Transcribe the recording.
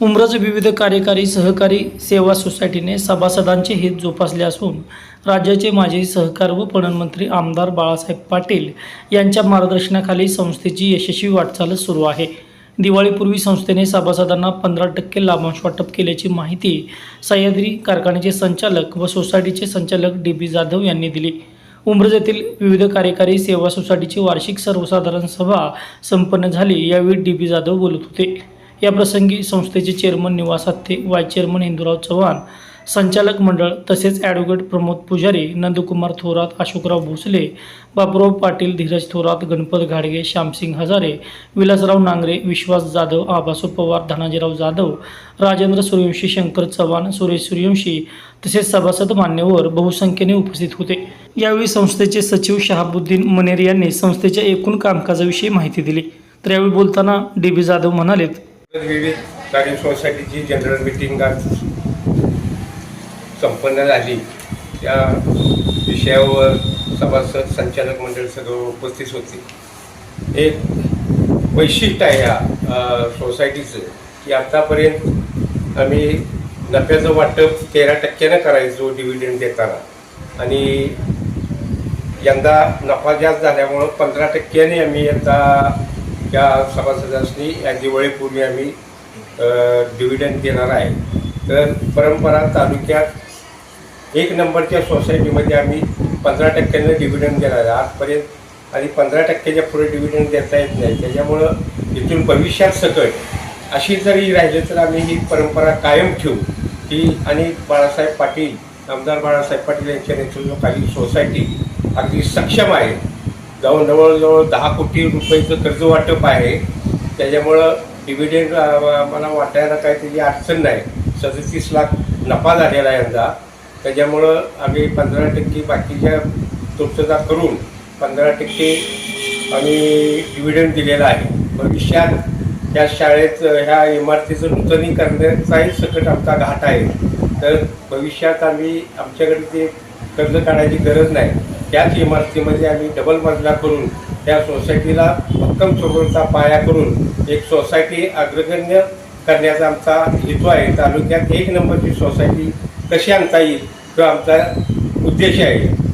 उमरज विविध कार्यकारी सहकारी सेवा सोसायटीने सभासदांचे हित जोपासले असून राज्याचे माजी सहकार व पणन मंत्री आमदार बाळासाहेब पाटील यांच्या मार्गदर्शनाखाली संस्थेची यशस्वी वाटचाल सुरू आहे. दिवाळीपूर्वी संस्थेने सभासदांना पंधरा टक्के लाभांश वाटप केल्याची माहिती सह्याद्री कारखान्याचे संचालक व सोसायटीचे संचालक डी बी जाधव यांनी दिली. उमरज येथील विविध कार्यकारी सेवा सोसायटीची वार्षिक सर्वसाधारण सभा संपन्न झाली यावेळी डी बी जाधव बोलत होते. याप्रसंगी संस्थेचे chairman Nivas Hatte vice chairman Hindurao Chavan संचालक मंडळ तसेच ॲडव्होकेट प्रमोद पुजारी नंदकुमार थोरात अशोकराव भोसले बापूराव पाटील धीरज थोरात गणपत घाडगे श्यामसिंग हजारे विलासराव नांगरे विश्वास जाधव आबासो पवार धनाजीराव जाधव राजेंद्र सूर्यवंशी शंकर चव्हाण सुरेश सूर्यवंशी तसेच सभासद मान्यवर बहुसंख्येने उपस्थित होते. यावेळी संस्थेचे सचिव शहाबुद्दीन मनेर यांनी संस्थेच्या एकूण कामकाजाविषयी माहिती दिली. तर यावेळी बोलताना डी बी जाधव म्हणालेत विविध तालीम सोसायटीची जनरल मिटिंग आज संपन्न झाली त्या विषयावर सभासद संचालक मंडळ सगळं उपस्थित होते. एक वैशिष्ट्य आहे या सोसायटीचं की आतापर्यंत आम्ही नफ्याचं वाटप तेरा टक्क्यानं करायचो डिव्हिडंड देताना. आणि यंदा नफा जास्त झाल्यामुळं पंधरा टक्क्याने आम्ही आता त्या सभासदांनी या दिवाळीपूर्वी आम्ही डिव्हिडंड देणार आहे. तर परंपरा तालुक्यात एक नंबरच्या सोसायटीमध्ये आम्ही पंधरा टक्क्यानं डिव्हिडंड देणार आहे. आजपर्यंत आणि पंधरा टक्क्याच्या पुढे डिव्हिडंड देता येत नाही. त्याच्यामुळं इथून भविष्यात सकट अशी जरी राहिली तर आम्ही ही परंपरा कायम ठेवू. की आणि बाळासाहेब पाटील आमदार बाळासाहेब पाटील यांच्या नेतृत्वाखाली सोसायटी अगदी सक्षम आहे. जाऊन जवळजवळ दहा कोटी रुपयाचं कर्ज वाटप आहे. त्याच्यामुळं डिव्हिडेंड मला वाटायला काय त्याची अडचण नाही. सदतीस लाख नफा झालेला आहे यंदा. त्याच्यामुळं आम्ही पंधरा टक्के बाकीच्या पूर्तता करून पंधरा टक्के आम्ही डिव्हिडंड दिलेला आहे. भविष्यात त्या शाळेत ह्या इमारतीचं नूतनीकरणाचाही सकट आमचा घाट आहे. तर भविष्यात आम्ही आमच्याकडे ते कर्ज काढायची गरज नाही. त्याच इमारतीमध्ये आम्ही डबल मजला करून त्या सोसायटीला भक्कम चौकळचा पाया करून एक सोसायटी अग्रगण्य करण्याचा आमचा हेतू आहे. तालुक्यात एक नंबरची सोसायटी कशी आणता येईल तो आमचा उद्देश आहे.